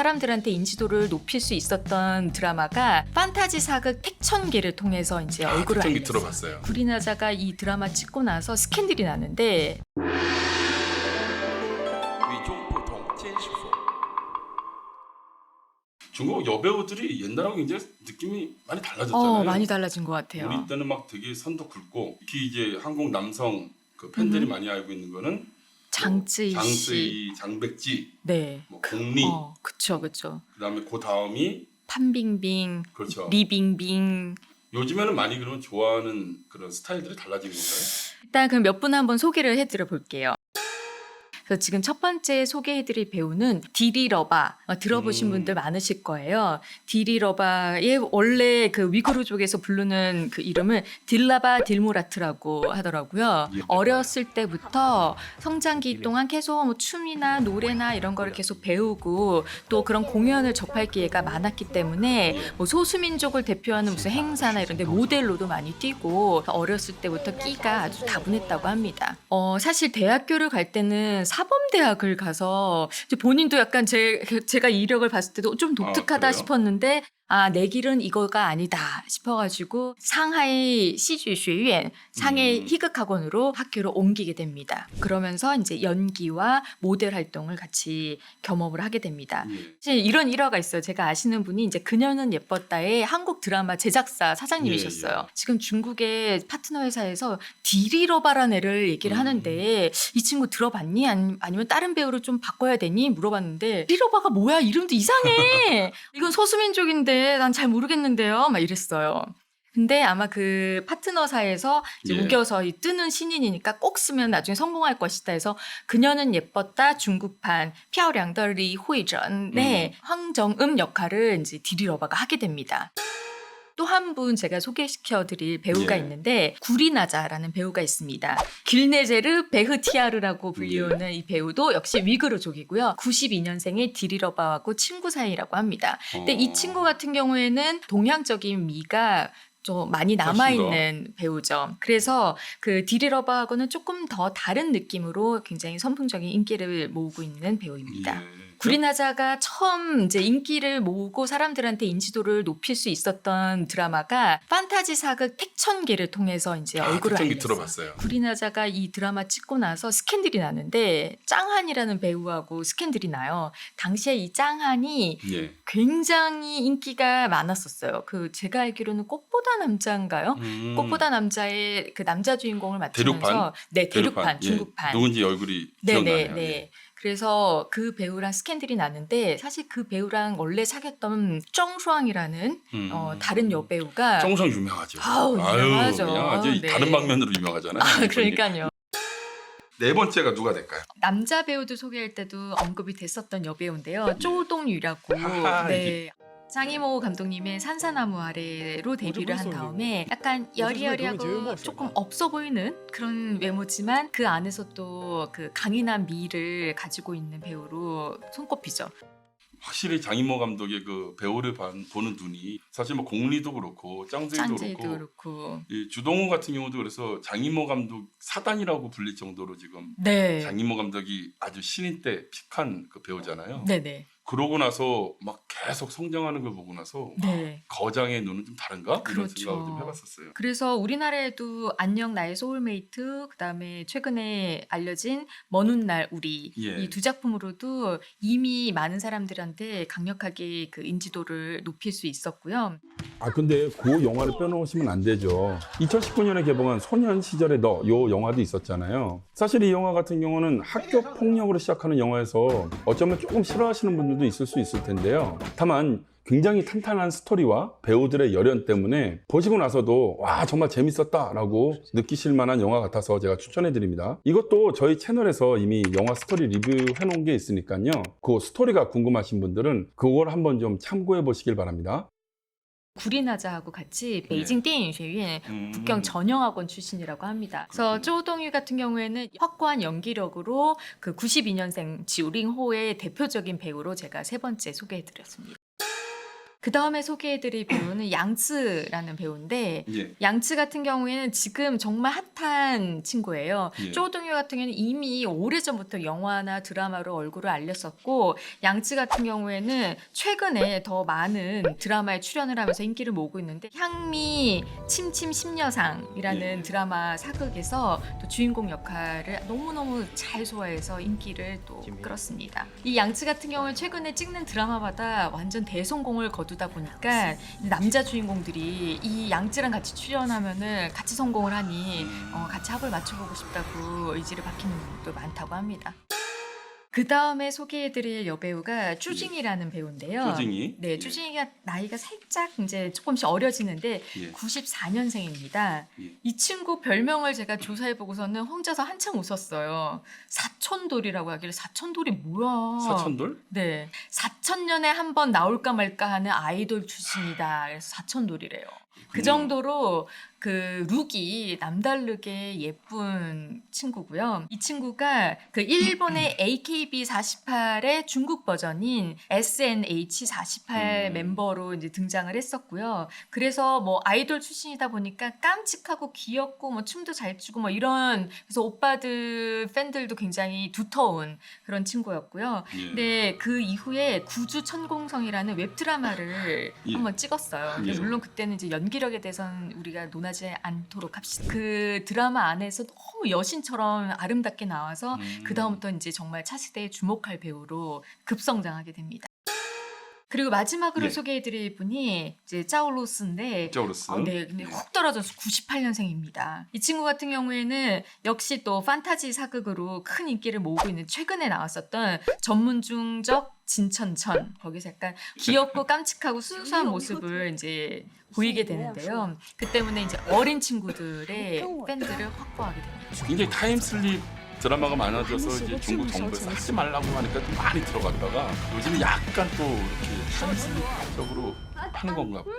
사람들한테 인지도를 높일 수 있었던 드라마가 판타지 사극 택천계를 통해서 이제 아, 얼굴을 그 택천기 아, 들어봤어요. 구리나자가 이 드라마 찍고 나서 스캔들이 나는데 중국 여배우들이 옛날하고 이제 느낌이 많이 달라졌잖아요. 어, 많이 달라진 것 같아요. 우리 때는 막 되게 선도 굵고 특히 이제 한국 남성 그 팬들이 많이 알고 있는 거는 장쯔이 씨. 장쓰이, 장백지, 네. 뭐 공리, 어, 그쵸, 그쵸. 그다음에 그 다음이 판빙빙, 그렇죠. 리빙빙. 요즘에는 많이 그러면 좋아하는 그런 스타일들이 달라진 건가요? 일단 그럼 몇 분 한번 소개를 해드려 볼게요. 그래서 지금 첫 번째 소개해드릴 배우는 디리러바 어, 들어보신 음. 분들 많으실 거예요. 디리러바의 원래 그 위구르족에서 부르는 그 이름을 딜라바 딜무라트라고 하더라고요. 예. 어렸을 때부터 성장기 동안 계속 뭐 춤이나 노래나 이런 거를 계속 배우고 또 그런 공연을 접할 기회가 많았기 때문에 뭐 소수민족을 대표하는 무슨 행사나 이런 데 모델로도 많이 뛰고 어렸을 때부터 끼가 아주 다분했다고 합니다. 어, 사실 대학교를 갈 때는 사범 대학을 가서 이제 본인도 약간 제, 제가 이력을 봤을 때도 좀 독특하다 그래요? 싶었는데 아, 내 길은 이거가 아니다 싶어가지고 상하이 시주学院상해 음. 희극학원으로 학교를 옮기게 됩니다. 그러면서 이제 연기와 모델 활동을 같이 겸업을 하게 됩니다. 예. 사실 이런 일화가 있어요. 제가 아시는 분이 이제 그녀는 예뻤다의 한국 드라마 제작사 사장님이셨어요. 예, 예. 지금 중국의 파트너 회사에서 디리러바라는 애를 얘기를 음. 하는데 이 친구 들어봤니? 아니, 아니면 다른 배우를 좀 바꿔야 되니? 물어봤는데 디리러바가 뭐야? 이름도 이상해. 이건 소수민족인데 난 잘 모르겠는데요. 막 이랬어요. 근데 아마 그 파트너사에서 이제 예. 우겨서 이 뜨는 신인이니까 꼭 쓰면 나중에 성공할 것이다 해서 그녀는 예뻤다 중국판 피아오량더리 호이전의 황정음 역할을 이제 디리러바가 하게 됩니다. 또 한 분 제가 소개시켜드릴 배우가 예. 있는데 구리나자라는 배우가 있습니다. 길네제르 베흐티아르라고 불리우는 이 배우도 역시 위그르족이고요. 92년생의 디리러바하고 친구 사이라고 합니다. 근데 이 어. 친구 같은 경우에는 동양적인 미가 좀 많이 남아 있는 배우죠. 그래서 그 디리러바하고는 조금 더 다른 느낌으로 굉장히 선풍적인 인기를 모으고 있는 배우입니다. 예. 구리나자가 처음 이제 인기를 모으고 사람들한테 인지도를 높일 수 있었던 드라마가 판타지 사극 택천기를 통해서 이제 아, 얼굴을 알렸어요. 들어봤어요. 구리나자가 이 드라마 찍고 나서 스캔들이 나는데 짱한이라는 배우하고 스캔들이 나요. 당시에 이 짱한이 예. 굉장히 인기가 많았었어요. 그 제가 알기로는 꽃보다 남자인가요? 음. 꽃보다 남자의 그 남자 주인공을 맡으면서 대륙판? 네 대륙판, 예. 중국판 누군지 얼굴이 네네 기억나네요. 네. 예. 그래서 그 배우랑 스캔들이 나는데 사실 그 배우랑 원래 사귀었던 정수왕이라는 음. 어, 다른 여배우가 정성 유명하죠. 아우, 유명하죠. 유명하죠. 네. 다른 방면으로 유명하잖아요. 아. 그러니까요. 네 번째가 누가 될까요? 남자 배우들 소개할 때도 언급이 됐었던 여배우인데요. 쪼동유라고. 하하, 네. 장이모 감독님의 산사나무 아래로 데뷔를 한 다음에 약간 여리여리하고 조금 없어 보이는 그런 외모지만 그 안에서 또 그 강인한 미를 가지고 있는 배우로 손꼽히죠. 확실히 장인모 감독의 그 배우를 반- 보는 눈이 사실 뭐 공리도 그렇고 짱제이도 그렇고 그렇고. 이 주동우 같은 경우도 그래서 장인모 감독 사단이라고 불릴 정도로 지금 네. 장인모 감독이 아주 신인 때 픽한 그 배우잖아요. 네네. 그러고 나서 막 계속 성장하는 걸 보고 나서 네. 거장의 눈은 좀 다른가 이런 그렇죠. 생각을 좀 해봤었어요. 그래서 우리나라에도 안녕 나의 소울메이트 그다음에 최근에 알려진 먼 훗날 우리 예. 이 두 작품으로도 이미 많은 사람들한테 강력하게 그 인지도를 높일 수 있었고요. 아 근데 그 영화를 빼놓으시면 안 되죠. 2019년에 개봉한 소년 시절의 너 요 영화도 있었잖아요. 사실 이 영화 같은 경우는 학교 폭력으로 시작하는 영화에서 어쩌면 조금 싫어하시는 분들도 있을 수 있을 텐데요. 다만 굉장히 탄탄한 스토리와 배우들의 열연 때문에 보시고 나서도 와 정말 재밌었다 라고 느끼실 만한 영화 같아서 제가 추천해 드립니다. 이것도 저희 채널에서 이미 영화 스토리 리뷰해 놓은 게 있으니까요. 그 스토리가 궁금하신 분들은 그걸 한번 좀 참고해 보시길 바랍니다. 구리나자하고 같이 예. 베이징 띠인쉐위에 음. 북경 전형학원 출신이라고 합니다. 그래서 조동일 같은 경우에는 확고한 연기력으로 그 92년생 지우링호의 대표적인 배우로 제가 세 번째 소개해드렸습니다. 그 다음에 소개해드릴 배우는 양츠라는 배우인데 예. 양츠 같은 경우에는 지금 정말 핫한 친구예요. 예. 쪼동요 같은 경우에는 이미 오래전부터 영화나 드라마로 얼굴을 알렸었고 양츠 같은 경우에는 최근에 더 많은 드라마에 출연을 하면서 인기를 모으고 있는데 향미 침침 심려상이라는 예. 드라마 사극에서 또 주인공 역할을 너무너무 잘 소화해서 인기를 또 끌었습니다. 이 양츠 같은 경우는 최근에 찍는 드라마마다 완전 대성공을 거두 다 보니까 남자 주인공들이 이 양쯔랑 같이 출연하면은 같이 성공을 하니 어, 같이 합을 맞춰보고 싶다고 의지를 밝히는 분도 많다고 합니다. 그 다음에 소개해드릴 여배우가 쭈징이라는 배우인데요. 조징이. 네, 예. 쭈징이가 나이가 살짝 이제 조금씩 어려지는데 예. 94년생입니다. 예. 이 친구 별명을 제가 조사해보고서는 혼자서 한참 웃었어요. 사촌돌이라고 하길래 사촌돌이 뭐야? 사천돌? 네. 4천년에 한 번 나올까 말까 하는 아이돌 출신이다. 그래서 사천돌이래요. 그 정도로 그 룩이 남다르게 예쁜 친구고요. 이 친구가 그 일본의 AKB48의 중국 버전인 SNH48 음. 멤버로 이제 등장을 했었고요. 그래서 뭐 아이돌 출신이다 보니까 깜찍하고 귀엽고 뭐 춤도 잘 추고 뭐 이런 그래서 오빠들 팬들도 굉장히 두터운 그런 친구였고요. 예. 근데 그 이후에 구주 천공성이라는 웹 드라마를 예. 한번 찍었어요. 근데 예. 물론 그때는 이제 연 기력에 대해서는 우리가 논하지 않도록 합시다. 그 드라마 안에서 너무 여신처럼 아름답게 나와서 음. 그 다음부터 이제 정말 차세대에 주목할 배우로 급성장하게 됩니다. 그리고 마지막으로 예. 소개해드릴 분이 이제 짜오로스인데 저로스. 어, 네, 근데 예. 훅 떨어져서 98년생입니다. 이 친구 같은 경우에는 역시 또 판타지 사극으로 큰 인기를 모으고 있는 최근에 나왔었던 전문중적 진천천 거기서 약간 귀엽고 깜찍하고 순수한 모습을 이제 보이게 되는데요. 그 때문에 이제 어린 친구들의 팬들을 확보하게 됩니다. 굉장히 타임슬립 드라마가 많아져서 이제 중국 정부에서 하지 말라고 하니까 좀 많이 들어갔다가 요즘은 약간 또 이렇게 타임슬립적으로 하는 건가 봐.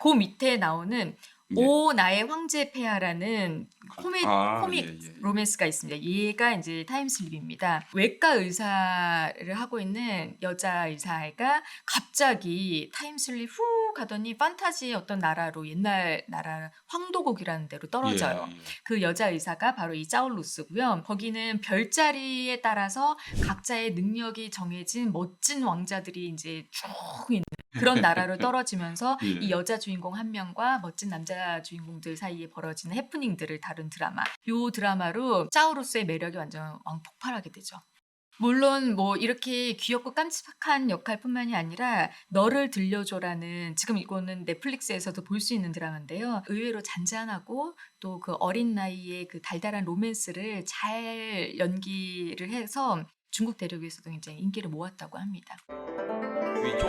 그 밑에 나오는 예. 오 나의 황제 폐하라는 코믹 아, 코믹 예, 예. 로맨스가 있습니다. 얘가 이제 타임슬립입니다. 외과 의사를 하고 있는 여자 의사가 갑자기 타임슬립 후 가더니 판타지의 어떤 나라로 옛날 나라 황도국이라는 데로 떨어져요. 예, 예. 그 여자 의사가 바로 이 짜울루스고요. 거기는 별자리에 따라서 각자의 능력이 정해진 멋진 왕자들이 이제 쭉 있는 그런 나라로 떨어지면서 예. 이 여자 주인공 한 명과 멋진 남자 주인공들 사이에 벌어지는 해프닝들을 다룬 만든 드라마. 요 드라마로 짜오로스의 매력이 완전 폭발하게 되죠. 물론 뭐 이렇게 귀엽고 깜찍한 역할뿐만이 아니라 너를 들려줘라는 지금 이거는 넷플릭스에서도 볼 수 있는 드라마인데요. 의외로 잔잔하고 또 그 어린 나이에 그 달달한 로맨스를 잘 연기를 해서 중국 대륙에서도 굉장히 인기를 모았다고 합니다. 위쪽